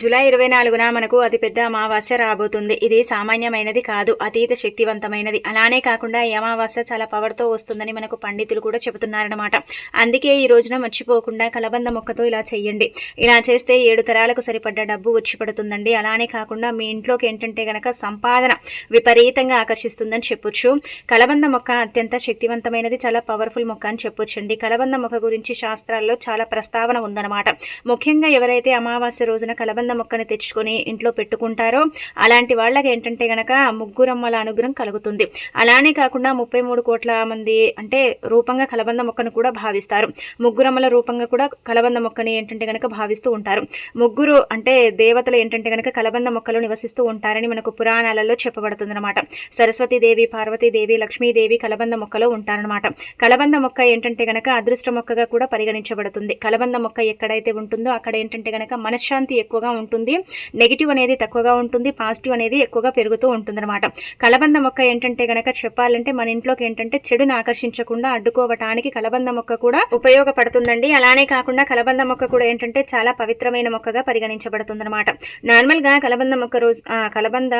July ఇరవై నాలుగున మనకు అతిపెద్ద అమావాస్య రాబోతుంది. ఇది సామాన్యమైనది కాదు అతీత శక్తివంతమైనది. అలానే కాకుండా ఈ అమావాస్య చాలా పవర్తో వస్తుందని మనకు పండితులు కూడా చెబుతున్నారనమాట అందుకే ఈ రోజున మర్చిపోకుండా కలబంద మొక్కతో ఇలా చేయండి ఇలా చేస్తే ఏడు తరాలకు సరిపడ్డ డబ్బు వచ్చి పడుతుందండి. అలానే కాకుండా మీ ఇంట్లోకి ఏంటంటే గనక సంపాదన విపరీతంగా ఆకర్షిస్తుందని చెప్పొచ్చు. కలబంద మొక్క అత్యంత శక్తివంతమైనది చాలా పవర్ఫుల్ మొక్క అని చెప్పొచ్చండి. కలబంద మొక్క గురించి శాస్త్రాల్లో చాలా ప్రస్తావన ఉందన్నమాట. ముఖ్యంగా ఎవరైతే అమావాస్య రోజున కలబంద మొక్కని తెచ్చుకొని ఇంట్లో పెట్టుకుంటారో అలాంటి వాళ్ళకి ఏంటంటే గనక ముగ్గురమ్మల అనుగ్రహం కలుగుతుంది. అలానే కాకుండా ముప్పై మూడు కోట్ల మంది అంటే రూపంగా కలబంద మొక్కను కూడా భావిస్తారు. ముగ్గురమ్మల రూపంగా కూడా కలబంద మొక్కని ఏంటంటే గనక భావిస్తూ ఉంటారు. ముగ్గురు అంటే దేవతలు ఏంటంటే గనక కలబంద మొక్కలు నివసిస్తూ ఉంటారని మనకు పురాణాలలో చెప్పబడుతుంది అనమాట సరస్వతీదేవి పార్వతీదేవి లక్ష్మీదేవి కలబంద మొక్కలో ఉంటారనమాట కలబంద మొక్క ఏంటంటే గనక అదృష్ట మొక్కగా కూడా పరిగణించబడుతుంది. కలబంద మొక్క ఎక్కడైతే ఉంటుందో అక్కడ ఏంటంటే గనక మనశ్శాంతి ఎక్కువగా ఉంటుంది. నెగిటివ్ అనేది తక్కువగా ఉంటుంది. పాజిటివ్ అనేది ఎక్కువగా పెరుగుతూ ఉంటుందన్నమాట. కలబంద మొక్క ఏంటంటే గనక చెప్పాలంటే మన ఇంట్లోకి ఏంటంటే చెడుని ఆకర్షించకుండా అడ్డుకోవటానికి కలబంద మొక్క కూడా ఉపయోగపడుతుందండి. అలానే కాకుండా కలబంద మొక్క కూడా ఏంటంటే చాలా పవిత్రమైన మొక్కగా పరిగణించబడుతుందన్నమాట. నార్మల్గా కలబంద మొక్క రోజు కలబంద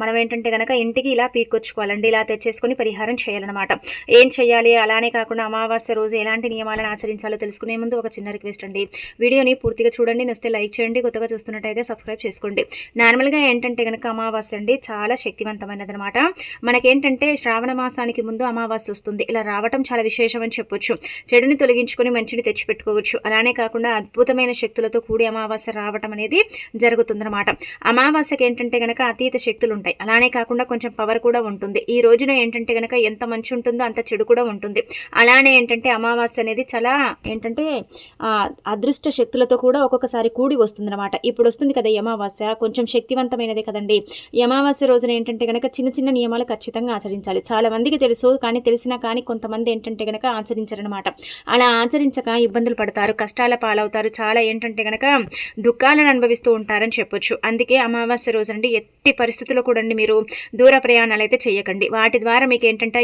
మనం ఏంటంటే గనక ఇంటికి ఇలా పీక్కొచ్చుకోవాలండి. ఇలా తెచ్చేసుకొని పరిహారం చేయాలన్నమాట. ఏం చేయాలి? అలానే కాకుండా అమావాస్య రోజు ఎలాంటి నియమాలను ఆచరించాలో తెలుసుకునే ముందు ఒక చిన్న రిక్వెస్ట్ అండి. వీడియోని పూర్తిగా చూడండి. నస్తే లైక్ చేయండి. కొత్తగా చూస్తున్నట్టయితే సబ్స్క్రైబ్ చేసుకోండి. నార్మల్గా ఏంటంటే కనుక అమావాస్య అండి చాలా శక్తివంతమైనది అనమాట మనకేంటంటే శ్రావణ మాసానికి ముందు అమావాస్య వస్తుంది. ఇలా రావటం చాలా విశేషం అని చెప్పొచ్చు. చెడుని తొలగించుకొని మంచిని తెచ్చిపెట్టుకోవచ్చు. అలానే కాకుండా అద్భుతమైన శక్తులతో కూడి అమావాస్య రావటం అనేది జరుగుతుందన్నమాట. అమావాస్యకి ఏంటంటే గనక అతీత శక్తులు ఉంటాయి అలానే కాకుండా కొంచెం పవర్ కూడా ఉంటుంది. ఈ రోజున ఏంటంటే గనక ఎంత మంచి ఉంటుందో అంత చెడు కూడా ఉంటుంది. అలానే ఏంటంటే అమావాస్య అనేది చాలా ఏంటంటే అదృష్ట శక్తులతో కూడా ఒక్కొక్కసారి కూడి వస్తుందన్నమాట. ఇప్పుడు వస్తుంది కదా అమావాస్య. కొంచెం శక్తివంతమైనదే కదండి. అమావాస్య రోజున ఏంటంటే గనక చిన్న చిన్న నియమాలు ఖచ్చితంగా ఆచరించాలి. చాలా మందికి తెలుసు కానీ తెలిసినా కానీ కొంతమంది ఏంటంటే కనుక ఆచరించరనమాట అలా ఆచరించక ఇబ్బందులు పడతారు కష్టాల పాలవుతారు. చాలా ఏంటంటే గనక దుఃఖాలను అనుభవిస్తూ ఉంటారని చెప్పొచ్చు. అందుకే అమావాస్య రోజు అండి ఎట్టి పరిస్థితుల్లో కూడా మీరు దూర ప్రయాణాలు అయితే చేయకండి. వాటి ద్వారా మీకు ఏంటంటే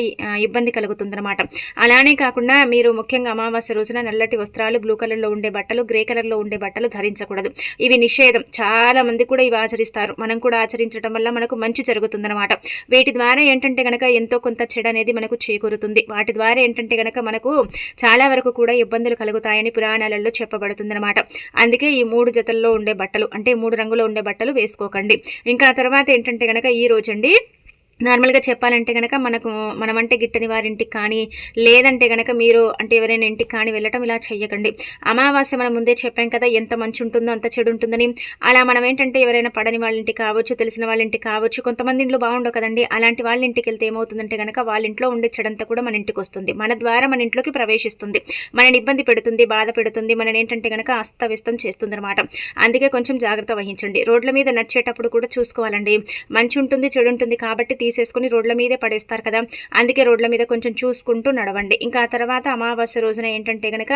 ఇబ్బంది కలుగుతుందన్నమాట. అలానే కాకుండా మీరు ముఖ్యంగా అమావాస్య రోజున నల్లటి వస్త్రాలు బ్లూ కలర్లో ఉండే బట్టలు గ్రే కలర్లో ఉండే బట్టలు ధరించకూడదు. ఇవి నిష్ నిషేధం. చాలా మంది కూడా ఇవి ఆచరిస్తారు. మనం కూడా ఆచరించడం వల్ల మనకు మంచి జరుగుతుందన్నమాట. వీటి ద్వారా ఏంటంటే కనుక ఎంతో కొంత చెడు అనేది మనకు చేకూరుతుంది. వాటి ద్వారా ఏంటంటే కనుక మనకు చాలా వరకు కూడా ఇబ్బందులు కలుగుతాయని పురాణాలలో చెప్పబడుతుందన్నమాట. అందుకే ఈ మూడు జతల్లో ఉండే బట్టలు అంటే మూడు రంగులో ఉండే బట్టలు వేసుకోకండి. ఇంకా తర్వాత ఏంటంటే కనుక ఈ రోజండి నార్మల్గా చెప్పాలంటే కనుక మనకు మనమంటే గిట్టని వారింటికి కానీ లేదంటే కనుక మీరు అంటే ఎవరైనా ఇంటికి కానీ వెళ్ళటం ఇలా చెయ్యకండి. అమావాస్య మనం ముందే చెప్పాం కదా ఎంత మంచి ఉంటుందో అంత చెడు ఉంటుందని అలా మనం ఏంటంటే ఎవరైనా పడని వాళ్ళ ఇంటికి కావచ్చు తెలిసిన వాళ్ళ ఇంటికి కావచ్చు కొంతమంది ఇంట్లో బాగుండవు కదండి. అలాంటి వాళ్ళ ఇంటికి వెళ్తే ఏమవుతుందంటే కనుక వాళ్ళ ఇంట్లో ఉండే చెడంతా కూడా మన ఇంటికి వస్తుంది. మన ద్వారా మన ఇంట్లోకి ప్రవేశిస్తుంది. మనని ఇబ్బంది పెడుతుంది బాధ పెడుతుంది మనని ఏంటంటే కనుక అస్తవ్యస్తం చేస్తుంది అనమాట అందుకే కొంచెం జాగ్రత్త వహించండి. రోడ్ల మీద నడిచేటప్పుడు కూడా చూసుకోవాలండి. మంచి ఉంటుంది చెడు ఉంటుంది కాబట్టి తీసేసుకుని రోడ్ల మీదే పడేస్తారు కదా. అందుకే రోడ్ల మీద కొంచెం చూసుకుంటూ నడవండి. ఇంకా ఆ తర్వాత అమావాస్య రోజున ఏంటంటే కనుక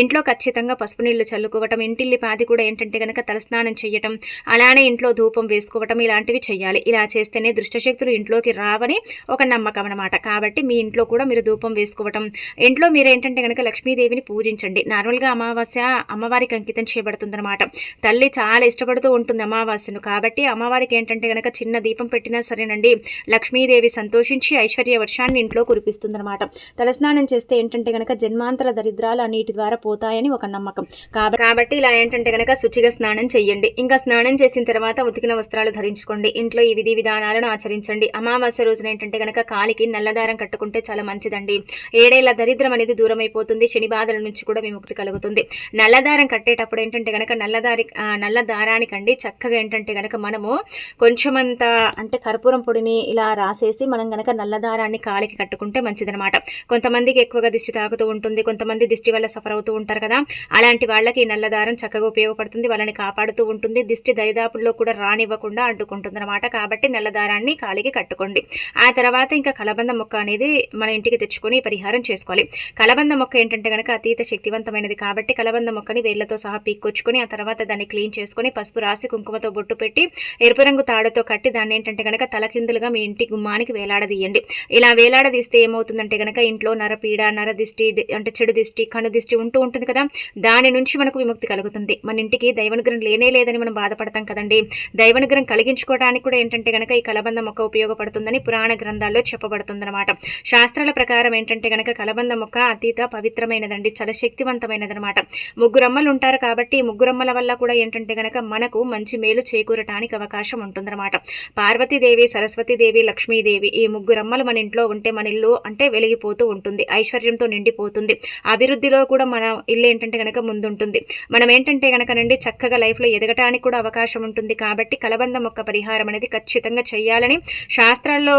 ఇంట్లో ఖచ్చితంగా పసుపు నీళ్ళు చల్లుకోవటం ఇంటిల్లి పాది కూడా ఏంటంటే కనుక తలస్నానం చేయటం అలానే ఇంట్లో ధూపం వేసుకోవటం ఇలాంటివి చేయాలి ఇలా చేస్తేనే దుష్టశక్తులు ఇంట్లోకి రావని ఒక నమ్మకం అనమాట కాబట్టి మీ ఇంట్లో కూడా మీరు ధూపం వేసుకోవటం. ఇంట్లో మీరు ఏంటంటే కనుక లక్ష్మీదేవిని పూజించండి. నార్మల్గా అమావాస్య అమ్మవారికి అంకితం చేయబడుతుందన్నమాట. తల్లి చాలా ఇష్టపడుతూ ఉంటుంది అమావాస్యను. కాబట్టి అమ్మవారికి ఏంటంటే కనుక చిన్న దీపం పెట్టినా సరేనండి. లక్ష్మీదేవి సంతోషించి ఐశ్వర్య వర్షాన్ని ఇంట్లో కురిపిస్తుందన్నమాట. తలస్నానం చేస్తే ఏంటంటే గనక జన్మాంతర దరిద్రాలు ఆ నీటి ద్వారా పోతాయని ఒక నమ్మకం. కాబ- కాబట్టి ఇలా ఏంటంటే గనక శుచిగా స్నానం చేయండి ఇంకా స్నానం చేసిన తర్వాత ఉతికిన వస్త్రాలు ధరించుకోండి. ఇంట్లో ఈ విధి విధానాలను ఆచరించండి. అమావాస్య రోజున ఏంటంటే గనక కాలికి నల్లదారం కట్టుకుంటే చాలా మంచిదండి. ఏడేళ్ళ దరిద్రం అనేది దూరం అయిపోతుంది శని బాధల నుంచి కూడా విముక్తి కలుగుతుంది. నల్లదారం కట్టేటప్పుడు ఏంటంటే గనక నల్లదారి నల్ల దారానికండి. చక్కగా ఏంటంటే గనక మనము కొంచెమంత అంటే కర్పూరం పొడిని ఇలా రాసేసి మనం గనక నల్లదారాన్ని కాలికి కట్టుకుంటే మంచిదనమాట కొంతమందికి ఎక్కువగా దిష్టి తాకుతూ ఉంటుంది కొంతమంది దిష్టి వల్ల సఫర్ అవుతూ ఉంటారు కదా. అలాంటి వాళ్ళకి ఈ నల్లదారం చక్కగా ఉపయోగపడుతుంది వాళ్ళని కాపాడుతూ ఉంటుంది దిష్టి దరిదాపుల్లో కూడా రానివ్వకుండా అడ్డుకుంటుంది అనమాట కాబట్టి నల్లదారాన్ని కాలికి కట్టుకోండి. ఆ తర్వాత ఇంకా కలబంద మొక్క అనేది మన ఇంటికి తెచ్చుకొని పరిహారం చేసుకోవాలి. కలబంద మొక్క ఏంటంటే కనుక అతీత శక్తివంతమైనది కాబట్టి కలబంద మొక్కని వేళ్ళతో సహా పీక్కొచ్చుకొని ఆ తర్వాత దాన్ని క్లీన్ చేసుకొని పసుపు రాసి కుంకుమతో బొట్టు పెట్టి ఎరుపు రంగు తాడుతో కట్టి దాన్ని ఏంటంటే కనుక తలకిందులుగా మీ ఇంటి గుమ్మానికి వేలాడదీయండి. ఇలా వేలాడదీస్తే ఏమవుతుందంటే కనుక ఇంట్లో నరపీడ నరదిష్టి అంటే చెడు దిష్టి కను దిష్టి ఉంటూ ఉంటుంది కదా. దాని నుంచి మనకు విముక్తి కలుగుతుంది. మన ఇంటికి దైవనుగ్రహం లేనే లేదని మనం బాధపడతాం కదండి. దైవనుగ్రహం కలిగించుకోవడానికి కూడా ఏంటంటే కనుక ఈ కలబంద మొక్క ఉపయోగపడుతుందని పురాణ గ్రంథాల్లో చెప్పబడుతుందన్నమాట. శాస్త్రాల ప్రకారం ఏంటంటే గనక కలబంద మొక్క అతీత పవిత్రమైనదండి చాలా శక్తివంతమైనదనమాట ముగ్గురమ్మలు ఉంటారు కాబట్టి ముగ్గురమ్మల వల్ల కూడా ఏంటంటే కనుక మనకు మంచి మేలు చేకూరటానికి అవకాశం ఉంటుందన్నమాట. పార్వతీదేవి సరస్వతీదేవి లక్ష్మీదేవి ఈ ముగ్గురమ్మలు మన ఇంట్లో ఉంటే మన ఇల్లు అంటే వెలిగిపోతూ ఉంటుంది. ఐశ్వర్యంతో నిండిపోతుంది. అభివృద్ధిలో కూడా మన ఇల్లు ఏంటంటే కనుక ముందుంటుంది. మనం ఏంటంటే కనుక నుండి చక్కగా లైఫ్లో ఎదగటానికి కూడా అవకాశం ఉంటుంది. కాబట్టి కలబంద మొక్క పరిహారం అనేది ఖచ్చితంగా చేయాలని శాస్త్రాల్లో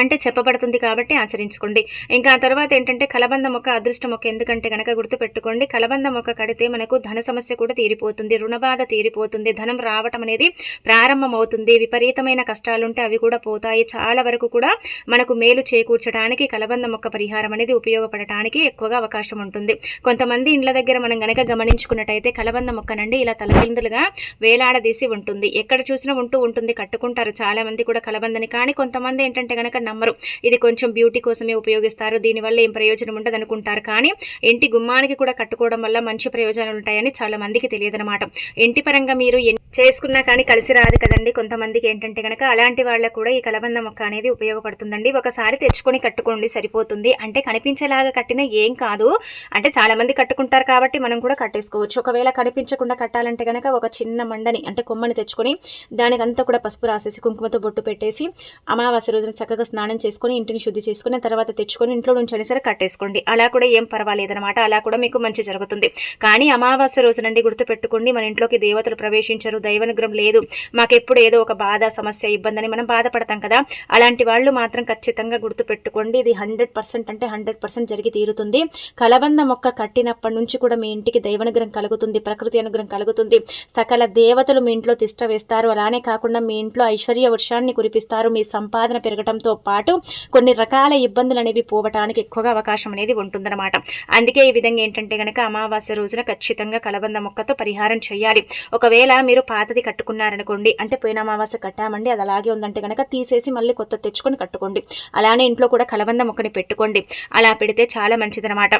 అంటే చెప్పబడుతుంది కాబట్టి ఆచరించుకోండి. ఇంకా ఆ తర్వాత ఏంటంటే కలబంద మొక్క అదృష్ట మొక్క ఎందుకంటే కనుక గుర్తుపెట్టుకోండి. కలబంద మొక్క కడితే మనకు ధన సమస్య కూడా తీరిపోతుంది రుణబాధ తీరిపోతుంది ధనం రావటం అనేది ప్రారంభమవుతుంది విపరీతమైన కష్టాలుంటే అవి కూడా పోతాయి. చాలా వరకు కూడా మనకు మేలు చేకూర్చడానికి కలబంద మొక్క పరిహారం అనేది ఉపయోగపడటానికి ఎక్కువగా అవకాశం ఉంటుంది. కొంతమంది ఇండ్ల దగ్గర మనం గనక గమనించుకున్నట్టయితే కలబంద మొక్క నుండి ఇలా తలకిందులుగా వేలాడదీసి ఉంటుంది. ఎక్కడ చూసినా ఉంటూ ఉంటుంది కట్టుకుంటారు. చాలా మంది కూడా కలబందని. కానీ కొంతమంది ఏంటంటే కనుక నమ్మరు. ఇది కొంచెం బ్యూటీ కోసమే ఉపయోగిస్తారు. దీనివల్ల ఏం ప్రయోజనం ఉండదు అనుకుంటారు. కానీ ఇంటి గుమ్మానికి కూడా కట్టుకోవడం వల్ల మంచి ప్రయోజనాలు ఉంటాయని చాలా మందికి తెలియదనమాట ఇంటి పరంగా మీరు చేసుకున్నా కానీ కలిసి రాదు కదండి. కొంతమందికి ఏంటంటే కనుక అలాంటి వాళ్ళకు కూడా ఈ కలబంద మొక్క అనేది ఉపయోగపడుతుందండి. ఒకసారి తెచ్చుకొని కట్టుకోండి సరిపోతుంది. అంటే కనిపించేలాగా కట్టిన ఏం కాదు. అంటే చాలా మంది కట్టుకుంటారు కాబట్టి మనం కూడా కట్టేసుకోవచ్చు. ఒకవేళ కనిపించకుండా కట్టాలంటే కనుక ఒక చిన్న మండని అంటే కొమ్మని తెచ్చుకొని దానికంతా కూడా పసుపు రాసేసి కుంకుమతో బొట్టు పెట్టేసి అమావాస్య రోజున చక్కగా స్నానం చేసుకొని ఇంటిని శుద్ధి చేసుకుని తర్వాత తెచ్చుకొని ఇంట్లో ఉంచని సరే కట్టేసుకోండి. అలా కూడా ఏం పర్వాలేదనమాట అలా కూడా మీకు మంచి జరుగుతుంది. కానీ అమావాస్య రోజునండి గుర్తుపెట్టుకోండి మన ఇంట్లోకి దేవతలు ప్రవేశించరు దైవనుగ్రహం లేదు. మాకెప్పుడు ఏదో ఒక బాధ సమస్య ఇబ్బంది అని మనం బాధపడతాం కదా. అలాంటి వాళ్ళు మాత్రం ఖచ్చితంగా గుర్తుపెట్టుకోండి. ఇది హండ్రెడ్ పర్సెంట్ అంటే హండ్రెడ్ పర్సెంట్ జరిగి తీరుతుంది. కలబంద మొక్క కట్టినప్పటి నుంచి కూడా మీ ఇంటికి దైవనుగ్రహం కలుగుతుంది ప్రకృతి అనుగ్రహం కలుగుతుంది. సకల దేవతలు మీ ఇంట్లో తిష్ట వేస్తారు. అలానే కాకుండా మీ ఇంట్లో ఐశ్వర్య వర్షాన్ని కురిపిస్తారు. మీ సంపాదన పెరగటంతో పాటు కొన్ని రకాల ఇబ్బందులు అనేవి పోవటానికి ఎక్కువగా అవకాశం అనేది ఉంటుందన్నమాట. అందుకే ఈ విధంగా ఏంటంటే కనుక అమావాస్య రోజున ఖచ్చితంగా కలబంద మొక్కతో పరిహారం చేయాలి. ఒకవేళ మీరు పాతది కట్టుకున్నారనుకోండి అంటే పోయిన అమావాస్య కట్టామండి అది అలాగే ఉందంటే కనుక తీసేసి మళ్ళీ కొత్త తెచ్చుకొని కట్టుకోండి. అలానే ఇంట్లో కూడా కలబంద మొక్కని పెట్టుకోండి. అలా పెడితే చాలా మంచిదన్నమాట.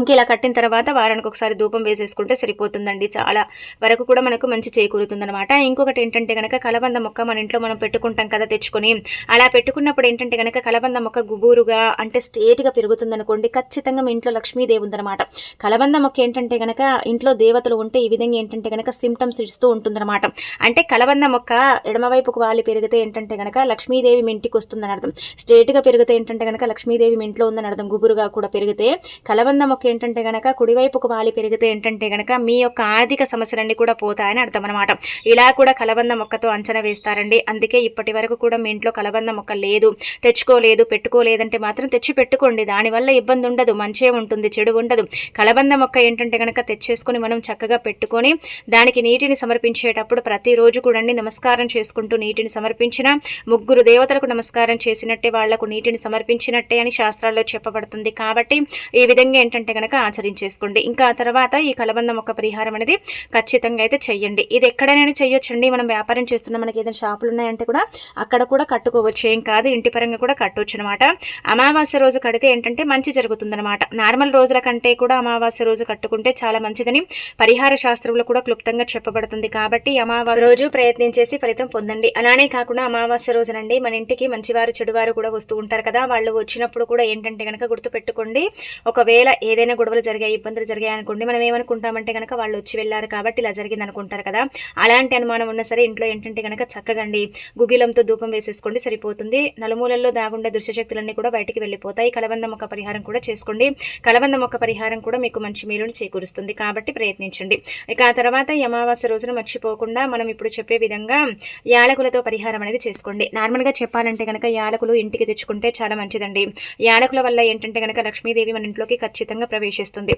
ఇంక ఇలా కట్టిన తర్వాత వారానికి ఒకసారి ధూపం వేసేసుకుంటే సరిపోతుందండి చాలా వరకు కూడా మనకు మంచి చేకూరుతుందనమాట ఇంకొకటి ఏంటంటే కనుక కలబంద మొక్క మన ఇంట్లో మనం పెట్టుకుంటాం కదా తెచ్చుకొని అలా పెట్టుకున్నప్పుడు ఏంటంటే కనుక కలబంద మొక్క గుబూరుగా అంటే స్ట్రేట్గా పెరుగుతుందనుకోండి ఖచ్చితంగా మీ ఇంట్లో లక్ష్మీదేవి ఉందన్నమాట. కలబంద మొక్క ఏంటంటే కనుక ఇంట్లో దేవతలు ఉంటే ఈ విధంగా ఏంటంటే కనుక సిమ్టమ్స్ ఇస్తూ ఉంటుందన్నమాట. అంటే కలబంద మొక్క ఎడమవైపుకు వాలి పెరిగితే ఏంటంటే కనుక లక్ష్మీదేవి మీ ఇంటికి వస్తుందని అర్థం స్ట్రేట్గా పెరిగితే ఏంటంటే కనుక లక్ష్మీదేవి మీ ఇంట్లో ఉందని అర్థం గుబురుగా కూడా పెరిగితే కలబంద మొక్క ఏంటంటే గనక కుడివైపుకు వాలి పెరిగితే ఏంటంటే గనక మీ యొక్క ఆర్థిక సమస్యలన్నీ కూడా పోతాయని అర్థం అనమాట ఇలా కూడా కలబంద మొక్కతో అంచనా వేస్తారండి. అందుకే ఇప్పటి వరకు కూడా మీ ఇంట్లో కలబంద మొక్క లేదు. తెచ్చుకోలేదు పెట్టుకోలేదంటే మాత్రం తెచ్చి పెట్టుకోండి. దానివల్ల ఇబ్బంది ఉండదు మంచే ఉంటుంది చెడు ఉండదు. కలబంద మొక్క ఏంటంటే గనక తెచ్చేసుకొని మనం చక్కగా పెట్టుకొని దానికి నీటిని సమర్పించేటప్పుడు ప్రతిరోజు కూడా నమస్కారం చేసుకుంటూ నీటిని సమర్పించిన ముగ్గురు దేవతలకు నమస్కారం చేసినట్టే వాళ్ళకు నీటిని సమర్పించినట్టే అని శాస్త్రాల్లో చెప్పబడుతుంది. కాబట్టి ఈ విధంగా ఏంటంటే గనక ఆచరించేసుకోండి. ఇంకా ఆ తర్వాత ఈ కలబంద మొక్క పరిహారం అనేది ఖచ్చితంగా అయితే చెయ్యండి. ఇది ఎక్కడైనా చెయ్యొచ్చండి. మనం వ్యాపారం చేస్తున్న మనకి ఏదైనా షాపులు ఉన్నాయంటే కూడా అక్కడ కూడా కట్టుకోవచ్చు. ఏం కాదు ఇంటి పరంగా కూడా కట్టవచ్చు అనమాట అమావాస్య రోజు కడితే ఏంటంటే మంచి జరుగుతుందన్నమాట. నార్మల్ రోజుల కంటే కూడా అమావాస్య రోజు కట్టుకుంటే చాలా మంచిదని పరిహార శాస్త్రంలో కూడా క్లుప్తంగా చెప్పబడుతుంది. కాబట్టి అమావాస్య రోజు ప్రయత్నించేసి ఫలితం పొందండి. అలానే కాకుండా అమావాస్య రోజునండి మన ఇంటికి మంచివారు చెడువారు కూడా వస్తూ ఉంటారు కదా. వాళ్ళు వచ్చినప్పుడు కూడా ఏంటంటే కనుక గుర్తుపెట్టుకోండి. ఒకవేళ ఏదైనా ఏదైనా గొడవలు జరిగాయి ఇబ్బందులు జరిగాయి అనుకోండి మనం ఏమనుకుంటామంటే కనుక వాళ్ళు వచ్చి వెళ్ళారు కాబట్టి ఇలా జరిగింది అనుకుంటారు కదా. అలాంటి అనుమానం ఉన్నా సరే ఇంట్లో ఏంటంటే కనుక చక్కగండి గుగిలంతో ధూపం వేసేసుకోండి సరిపోతుంది. నలుమూలల్లో దాగుండే దుష్టశక్తులన్నీ కూడా బయటికి వెళ్ళిపోతాయి. కలబంద మొక్క పరిహారం కూడా చేసుకోండి. కలబంద మొక్క పరిహారం కూడా మీకు మంచి మేలుని చేకూరుస్తుంది కాబట్టి ప్రయత్నించండి. ఇక ఆ తర్వాత ఈ అమావాస్య రోజున మర్చిపోకుండా మనం ఇప్పుడు చెప్పే విధంగా యాలకులతో పరిహారం అనేది చేసుకోండి. నార్మల్గా చెప్పాలంటే కనుక యాలకులు ఇంటికి తెచ్చుకుంటే చాలా మంచిదండి. యాలకుల వల్ల ఏంటంటే కనుక లక్ష్మీదేవి మన ఇంట్లోకి ఖచ్చితంగా ప్రవేశిస్తుంది.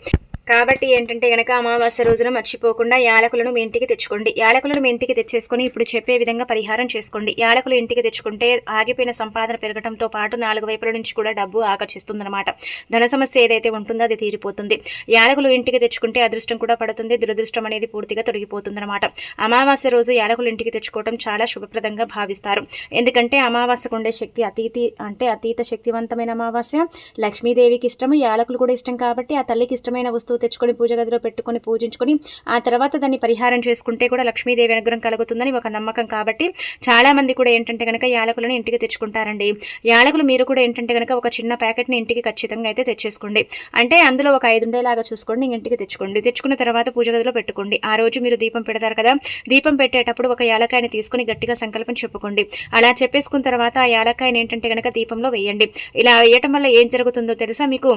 కాబట్టి ఏంటంటే గనక అమావాస్య రోజున మర్చిపోకుండా యాలకులను మీ ఇంటికి తెచ్చుకోండి. యాలకులను మీ ఇంటికి తెచ్చేసుకొని ఇప్పుడు చెప్పే విధంగా పరిహారం చేసుకోండి. యాలకులు ఇంటికి తెచ్చుకుంటే ఆగిపోయిన సంపాదన పెరగడంతో పాటు నాలుగు వైపుల నుంచి కూడా డబ్బు ఆకర్షిస్తుందన్నమాట. ధన సమస్య ఏదైతే ఉంటుందో అది తీరిపోతుంది. యాలకులు ఇంటికి తెచ్చుకుంటే అదృష్టం కూడా పడుతుంది. దురదృష్టం అనేది పూర్తిగా తొలగిపోతుందన్నమాట. అమావాస్య రోజు యాలకులు ఇంటికి తెచ్చుకోవడం చాలా శుభప్రదంగా భావిస్తారు. ఎందుకంటే అమావాస్యకు ఉండే శక్తి అతీతి అంటే అతీత శక్తివంతమైన అమావాస్య. లక్ష్మీదేవికి ఇష్టము యాలకులు కూడా ఇష్టం కాబట్టి కాబట్టి ఆ తల్లికి ఇష్టమైన వస్తువు తెచ్చుకొని పూజ గదిలో పెట్టుకొని పూజించుకొని ఆ తర్వాత దాన్ని పరిహారం చేసుకుంటే కూడా లక్ష్మీదేవి అనుగ్రహం కలుగుతుందని ఒక నమ్మకం కాబట్టి చాలా మంది కూడా ఏంటంటే కనుక యాలకులను ఇంటికి తెచ్చుకుంటారండి. యాలకులు మీరు కూడా ఏంటంటే కనుక ఒక చిన్న ప్యాకెట్ని ఇంటికి ఖచ్చితంగా అయితే తెచ్చేసుకోండి. అంటే అందులో ఒక ఐదు ఉండేలాగా చూసుకోండి ఇంటికి తెచ్చుకోండి. తెచ్చుకున్న తర్వాత పూజ గదిలో పెట్టుకోండి. ఆ రోజు మీరు దీపం పెడతారు కదా దీపం పెట్టేటప్పుడు ఒక యాలకాయని తీసుకొని గట్టిగా సంకల్పం చెప్పుకోండి. అలా చెప్పేసుకున్న తర్వాత ఆ యాలకాయని ఏంటంటే కనుక దీపంలో వేయండి. ఇలా వేయటం వల్ల ఏం జరుగుతుందో తెలుసా మీకు?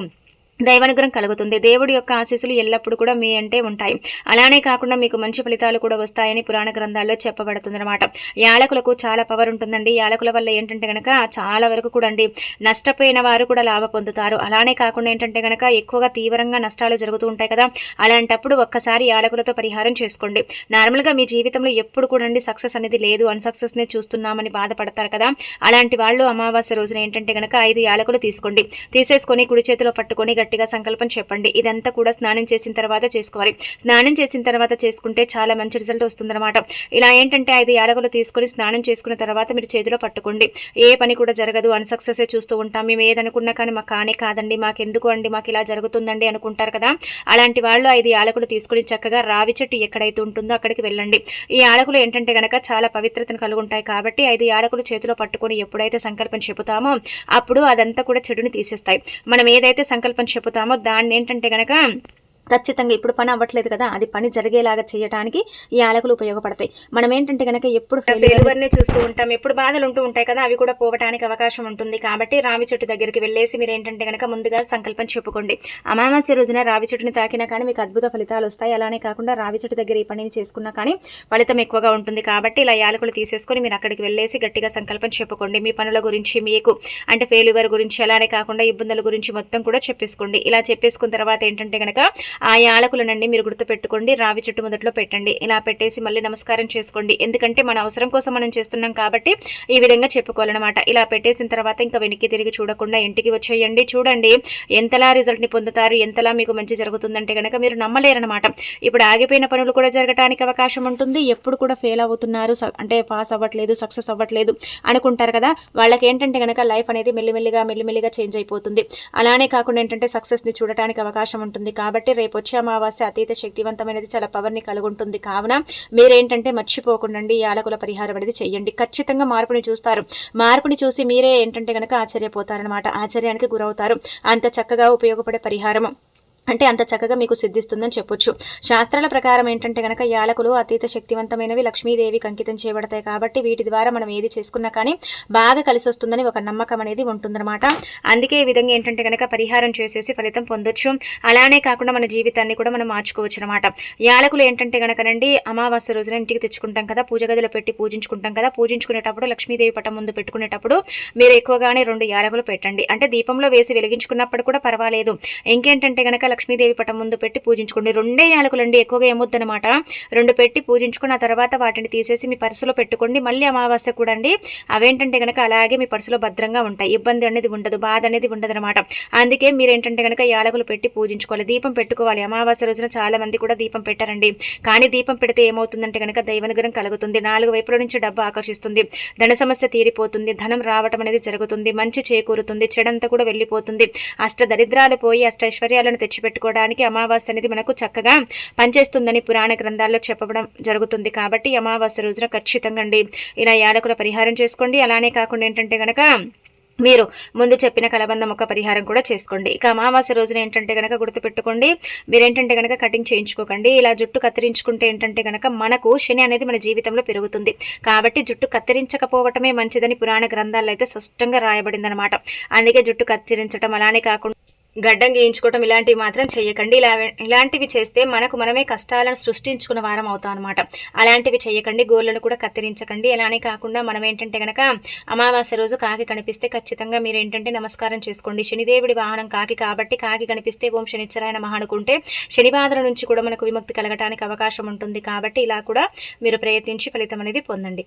దైవానుగ్రహం కలుగుతుంది. దేవుడి యొక్క ఆశీస్సులు ఎల్లప్పుడూ కూడా మీ అంటే ఉంటాయి. అలానే కాకుండా మీకు మంచి ఫలితాలు కూడా వస్తాయని పురాణ గ్రంథాల్లో చెప్పబడుతుంది అనమాట యాలకులకు చాలా పవర్ ఉంటుందండి. యాలకుల వల్ల ఏంటంటే కనుక చాలా వరకు కూడా అండి నష్టపోయిన వారు కూడా లాభ పొందుతారు. అలానే కాకుండా ఏంటంటే కనుక ఎక్కువగా తీవ్రంగా నష్టాలు జరుగుతూ ఉంటాయి కదా. అలాంటప్పుడు ఒక్కసారి యాలకులతో పరిహారం చేసుకోండి. నార్మల్గా మీ జీవితంలో ఎప్పుడు కూడా అండి సక్సెస్ అనేది లేదు. అన్సక్సెస్నే చూస్తున్నామని బాధపడతారు కదా. అలాంటి వాళ్ళు అమావాస్య రోజున ఏంటంటే కనుక ఐదు యాలకులు తీసుకోండి. తీసేసుకొని కుడి చేతిలో పట్టుకొని గట్టిగా సంకల్పం చెప్పండి. ఇదంతా కూడా స్నానం చేసిన తర్వాత చేసుకోవాలి. స్నానం చేసిన తర్వాత చేసుకుంటే చాలా మంచి రిజల్ట్ వస్తుందన్నమాట. ఇలా ఏంటంటే ఐదు యాలకులు తీసుకొని స్నానం చేసుకున్న తర్వాత మీరు చేతిలో పట్టుకోండి. ఏ పని కూడా జరగదు. అన్సక్సెస్ చూస్తూ ఉంటాం. మేము ఏదనుకున్నా కానీ మాకు కానే కాదండి. మాకు ఎందుకు అండి? మాకు ఇలా జరుగుతుందండి అనుకుంటారు కదా. అలాంటి వాళ్ళు ఐదు యాలకులు తీసుకొని చక్కగా రావి చెట్టు ఎక్కడైతే ఉంటుందో అక్కడికి వెళ్ళండి. ఈ యాలకులు ఏంటంటే గనక చాలా పవిత్రతను కలిగి ఉంటాయి కాబట్టి ఐదు యాలకులు చేతిలో పట్టుకొని ఎప్పుడైతే సంకల్పం చెబుతామో అప్పుడు అదంతా కూడా చెడుని తీసేస్తాయి. మనం ఏదైతే సంకల్పం చెబుతామో దాన్ని ఏంటంటే గనక ఖచ్చితంగా ఇప్పుడు పని అవ్వట్లేదు కదా అది పని జరిగేలాగా చేయడానికి ఈ యాలకులు ఉపయోగపడతాయి. మనం ఏంటంటే కనుక ఎప్పుడు ఫెయిల్యూర్నే చూస్తూ ఉంటాం. ఎప్పుడు బాధలు ఉంటూ ఉంటాయి కదా అవి కూడా పోవడానికి అవకాశం ఉంటుంది. కాబట్టి రావి చెట్టు దగ్గరికి వెళ్ళేసి మీరు ఏంటంటే కనుక ముందుగా సంకల్పం చెప్పుకోండి. అమావాస్య రోజున రావి చెట్టుని తాకినా కానీ మీకు అద్భుత ఫలితాలు వస్తాయి. అలానే కాకుండా రావి చెట్టు దగ్గర ఈ పనిని చేసుకున్నా కానీ ఫలితం ఎక్కువగా ఉంటుంది. కాబట్టి ఇలా యాలకులు తీసేసుకొని మీరు అక్కడికి వెళ్ళేసి గట్టిగా సంకల్పం చెప్పుకోండి. మీ పనుల గురించి మీకు అంటే ఫెయిల్యూర్ గురించి అలానే కాకుండా ఇబ్బందుల గురించి మొత్తం కూడా చెప్పేసుకోండి. ఇలా చెప్పేసుకున్న తర్వాత ఏంటంటే కనుక ఆ యాలకులనండి మీరు గుర్తుపెట్టుకోండి రావి చెట్టు మొదట్లో పెట్టండి. ఇలా పెట్టేసి మళ్ళీ నమస్కారం చేసుకోండి. ఎందుకంటే మన అవసరం కోసం మనం చేస్తున్నాం కాబట్టి ఈ విధంగా చెప్పుకోవాలన్నమాట. ఇలా పెట్టేసిన తర్వాత ఇంకా వెనక్కి తిరిగి చూడకుండా ఇంటికి వచ్చేయండి. చూడండి ఎంతలా రిజల్ట్ని పొందుతారు ఎంతలా మీకు మంచి జరుగుతుందంటే కనుక మీరు నమ్మలేరనమాట ఇప్పుడు ఆగిపోయిన పనులు కూడా జరగడానికి అవకాశం ఉంటుంది. ఎప్పుడు కూడా ఫెయిల్ అవుతున్నారు స- అంటే పాస్ అవ్వట్లేదు సక్సెస్ అవ్వట్లేదు అనుకుంటారు కదా. వాళ్ళకి ఏంటంటే కనుక లైఫ్ అనేది మెల్లిమెల్లిగా మెల్లిమెల్లిగా చేంజ్ అయిపోతుంది. అలానే కాకుండా ఏంటంటే సక్సెస్ని చూడటానికి అవకాశం ఉంటుంది. కాబట్టి రేపు వచ్చే అమావాస్య అతీత శక్తివంతమైనది చాలా పవర్ని కలుగుంటుంది. కావున మీరేంటంటే మర్చిపోకుండా ఈ యాలకుల పరిహారం అనేది చేయండి ఖచ్చితంగా మార్పుని చూస్తారు. మార్పుని చూసి మీరే ఏంటంటే కనుక ఆశ్చర్యపోతారనమాట ఆశ్చర్యానికి గురవుతారు. అంత చక్కగా ఉపయోగపడే పరిహారము. అంటే అంత చక్కగా మీకు సిద్ధిస్తుందని చెప్పొచ్చు. శాస్త్రాల ప్రకారం ఏంటంటే కనుక యాలకులు అతీత శక్తివంతమైనవి లక్ష్మీదేవి అంకితం చేయబడతాయి కాబట్టి వీటి ద్వారా మనం ఏది చేసుకున్నా కానీ బాగా కలిసి వస్తుందని ఒక నమ్మకం అనేది ఉంటుందన్నమాట. అందుకే ఈ విధంగా ఏంటంటే కనుక పరిహారం చేసేసి ఫలితం పొందొచ్చు. అలానే కాకుండా మన జీవితాన్ని కూడా మనం మార్చుకోవచ్చు అనమాట యాలకులు ఏంటంటే కనుకనండి అమావాస్య రోజున ఇంటికి తెచ్చుకుంటాం కదా పూజ గదిలో పెట్టి పూజించుకుంటాం కదా పూజించుకునేటప్పుడు లక్ష్మీదేవి పటం ముందు పెట్టుకునేటప్పుడు మీరు ఎక్కువగానే రెండు యాలకులు పెట్టండి. అంటే దీపంలో వేసి వెలిగించుకున్నప్పుడు కూడా పర్వాలేదు. ఇంకేంటంటే కనుక లక్ష్మీదేవి పటం ముందు పెట్టి పూజించుకోండి. రెండే యాలకులండి ఎక్కువగా ఏమొద్దనమాట రెండు పెట్టి పూజించుకున్న ఆ తర్వాత వాటిని తీసేసి మీ పర్సులో పెట్టుకోండి. మళ్ళీ అమావాస్య కూడా అండి అవేంటంటే కనుక అలాగే మీ పర్సులో భద్రంగా ఉంటాయి. ఇబ్బంది అనేది ఉండదు బాధ అనేది ఉండదు అనమాట అందుకే మీరు ఏంటంటే కనుక యాలకులు పెట్టి పూజించుకోవాలి. దీపం పెట్టుకోవాలి. అమావాస్య రోజున చాలా మంది కూడా దీపం పెట్టారండి. కానీ దీపం పెడితే ఏమవుతుందంటే కనుక దైవనుగ్రహం కలుగుతుంది. నాలుగు వైపుల నుంచి డబ్బు ఆకర్షిస్తుంది. ధన సమస్య తీరిపోతుంది. ధనం రావటం అనేది జరుగుతుంది. మంచి చేకూరుతుంది. చెడంతా కూడా వెళ్ళిపోతుంది. అష్ట దరిద్రాలు పోయి అష్ట ఐశ్వర్యాలను పెట్టుకోవడానికి అమావాస్య అనేది మనకు చక్కగా పనిచేస్తుందని పురాణ గ్రంథాల్లో చెప్పడం జరుగుతుంది కాబట్టి అమావాస్య రోజున ఖచ్చితంగా అండి. ఇలా యాలకుల పరిహారం చేసుకోండి. అలానే కాకుండా ఏంటంటే కనుక మీరు ముందు చెప్పిన కలబంద మొక్క పరిహారం కూడా చేసుకోండి. ఇక అమావాస్య రోజున ఏంటంటే కనుక గుర్తుపెట్టుకోండి. మీరేంటంటే కనుక కటింగ్ చేయించుకోకండి. ఇలా జుట్టు కత్తిరించుకుంటే ఏంటంటే కనుక మనకు శని అనేది మన జీవితంలో పెరుగుతుంది. కాబట్టి జుట్టు కత్తిరించకపోవటమే మంచిదని పురాణ గ్రంథాల్లో అయితే స్పష్టంగా రాయబడిందనమాట అందుకే జుట్టు కత్తిరించడం అలానే కాకుండా గడ్డం గీయించుకోవటం ఇలాంటివి మాత్రం చేయకండి ఇలా ఇలాంటివి చేస్తే మనకు మనమే కష్టాలను సృష్టించుకున్న వారం అవుతాం అనమాట అలాంటివి చేయకండి గోర్లను కూడా కత్తిరించకండి. అలానే కాకుండా మనం ఏంటంటే గనక అమావాస్య రోజు కాకి కనిపిస్తే ఖచ్చితంగా మీరు ఏంటంటే నమస్కారం చేసుకోండి. శనిదేవుడి వాహనం కాకి కాబట్టి కాకి కనిపిస్తే ఓం శనిచ్చరాయన మహా అనుకుంటే శని బాధల నుంచి కూడా మనకు విముక్తి కలగటానికి అవకాశం ఉంటుంది. కాబట్టి ఇలా కూడా మీరు ప్రయత్నించి ఫలితం అనేది పొందండి.